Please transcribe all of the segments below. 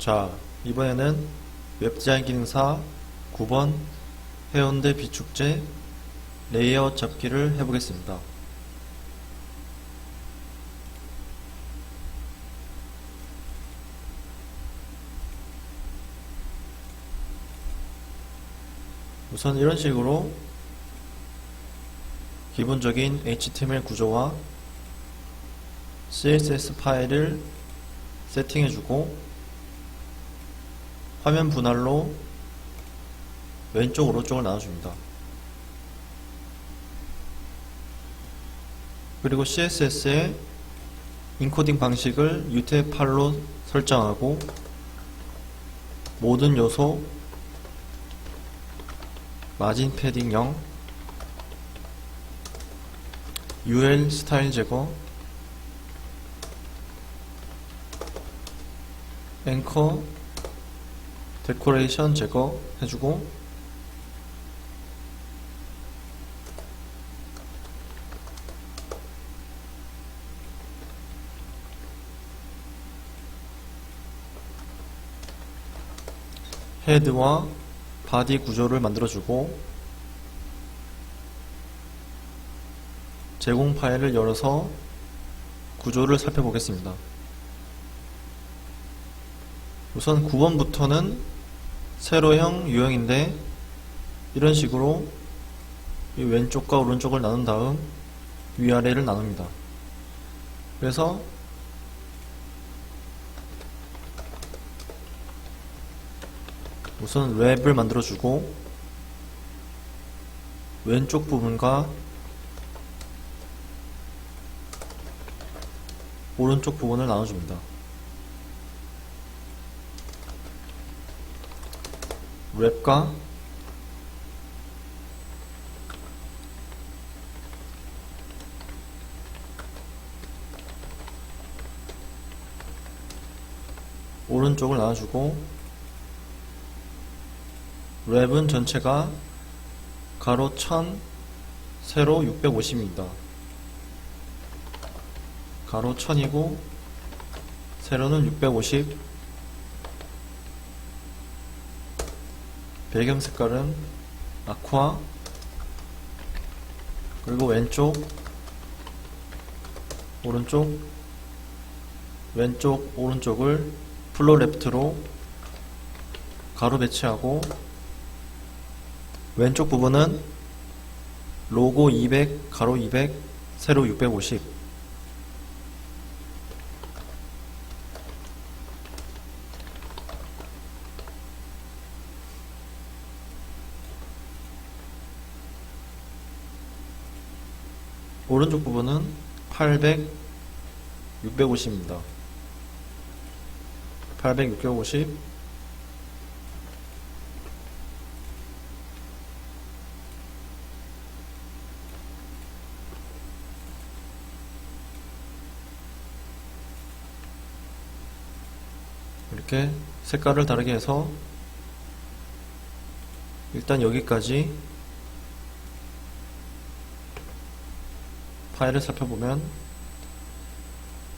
자, 이번에는 웹디자인 기능사 9번 해운대 비축제 레이아웃 잡기를 해보겠습니다. 우선 이런 식으로 기본적인 HTML 구조와 CSS 파일을 세팅해주고 화면 분할로 왼쪽 오른쪽을 나눠줍니다. 그리고 CSS의 인코딩 방식을 UTF-8로 설정하고 모든 요소 마진 패딩 0 UL 스타일 제거 앵커 데코레이션 제거 해주고 헤드와 바디 구조를 만들어주고 제공 파일을 열어서 구조를 살펴보겠습니다. 우선 9번부터는 세로형 유형인데 이런 식으로 이 왼쪽과 오른쪽을 나눈 다음 위아래를 나눕니다. 그래서 우선 랩을 만들어주고 왼쪽 부분과 오른쪽 부분을 나눠줍니다. 랩과 오른쪽을 나눠주고 랩은 전체가 가로 1000 세로 650입니다. 가로 1000이고 세로는 650 배경 색깔은 아쿠아 그리고 왼쪽 오른쪽 왼쪽 오른쪽을 플로 레프트로 가로 배치하고 왼쪽 부분은 로고 200 가로 200 세로 650 오른쪽 부분은 800, 650입니다. 800, 650. 이렇게 색깔을 다르게 해서 일단 여기까지 파일을 살펴보면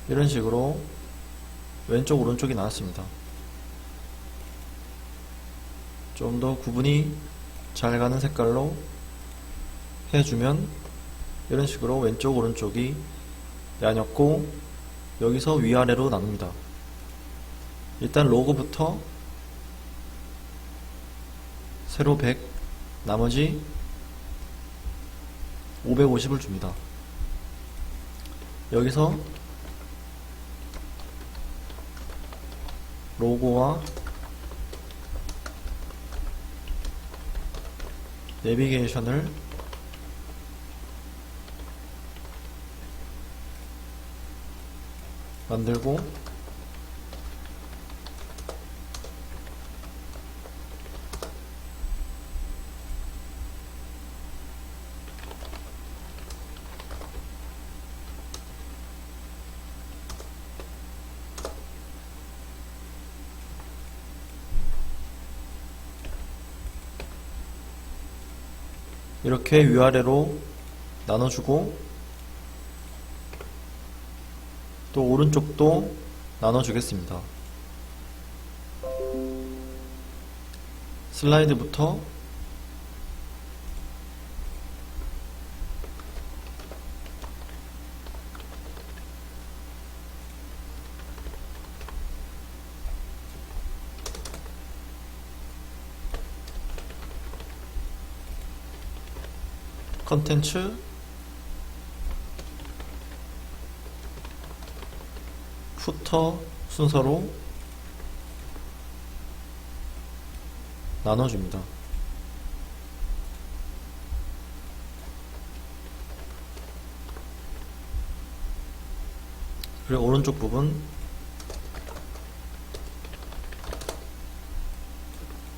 이런 식으로 왼쪽 오른쪽이 나왔습니다. 좀 더 구분이 잘 가는 색깔로 해주면 이런 식으로 왼쪽 오른쪽이 나뉘었고 여기서 위아래로 나눕니다. 일단 로고부터 세로 100 나머지 550을 줍니다. 여기서 로고와 내비게이션을 만들고 이렇게 위아래로 나눠주고 또 오른쪽도 나눠주겠습니다. 슬라이드부터 컨텐츠? 푸터 순서로? 나눠줍니다. 그리고 오른쪽 부분.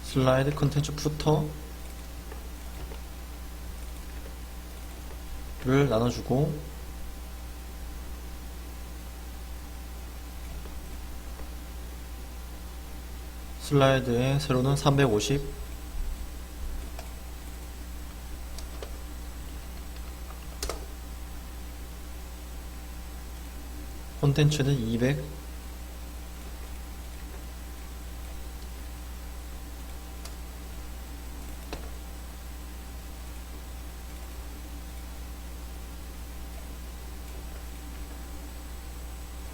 슬라이드 컨텐츠 푸터 를 나눠주고 슬라이드의 세로는 350 콘텐츠는 200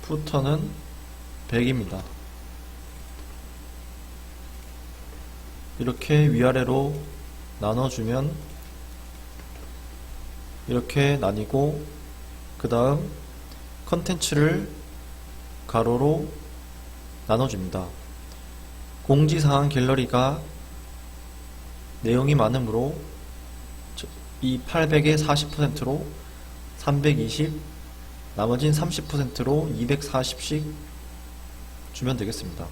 푸터는 100입니다. 이렇게 위아래로 나눠주면 이렇게 나뉘고 그 다음 컨텐츠를 가로로 나눠줍니다. 공지사항 갤러리가 내용이 많으므로 저- 이 800의 40%로 320 나머진 30%로 240씩 주면 되겠습니다.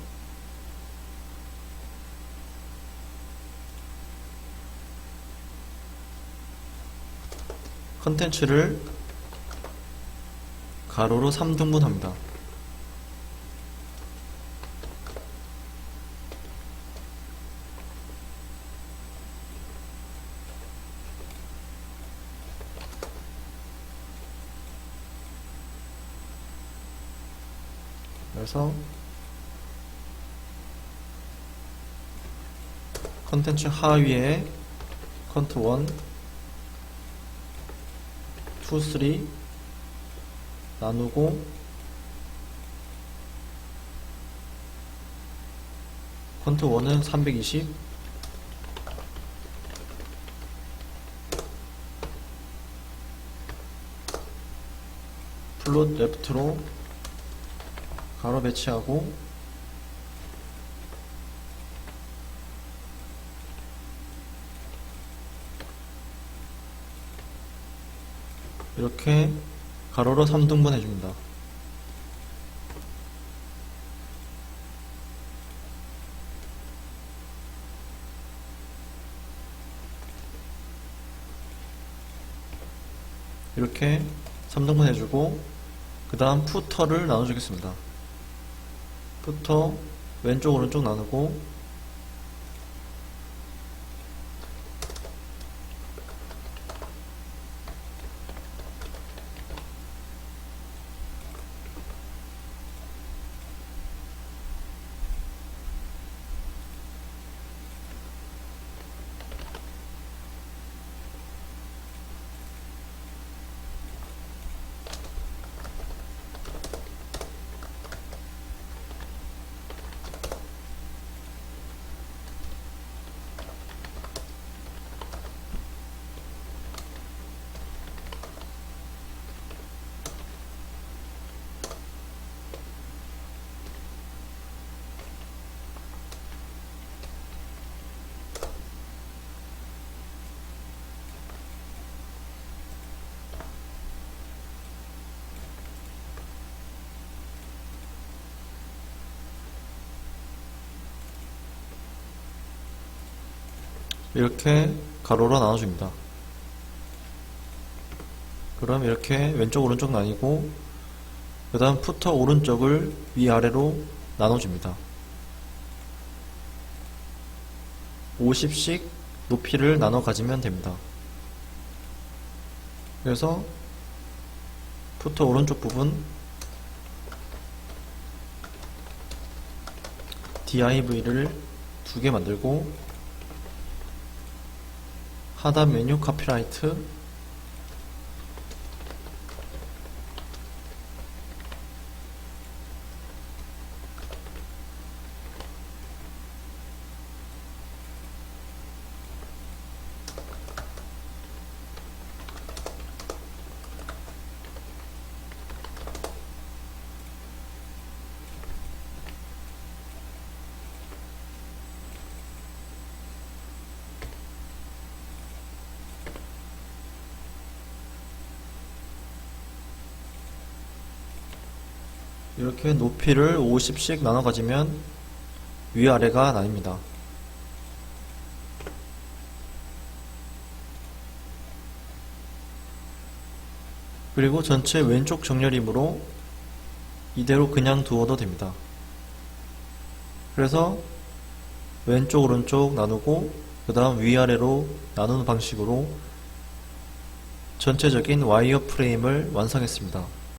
컨텐츠를 가로로 3등분 합니다. 그래서 컨텐츠 하위에 컨트 1 2, 3 나누고 컨트 1은 320 플롯 레프트로 가로 배치하고 이렇게 가로로 3등분 해줍니다. 이렇게 3등분 해주고 그 다음 푸터를 나눠주겠습니다. 푸터 왼쪽 오른쪽 나누고 이렇게 가로로 나눠줍니다. 그럼 이렇게 왼쪽 오른쪽 나뉘고 그 다음 푸터 오른쪽을 위아래로 나눠줍니다. 50씩 높이를 나눠 가지면 됩니다. 그래서 푸터 오른쪽 부분 div를 두 개 만들고 하단 메뉴 카피라이트 이렇게 높이를 50씩 나눠 가지면 위아래가 나뉩니다. 그리고 전체 왼쪽 정렬이므로 이대로 그냥 두어도 됩니다. 그래서 왼쪽 오른쪽 나누고 그 다음 위아래로 나누는 방식으로 전체적인 와이어 프레임을 완성했습니다.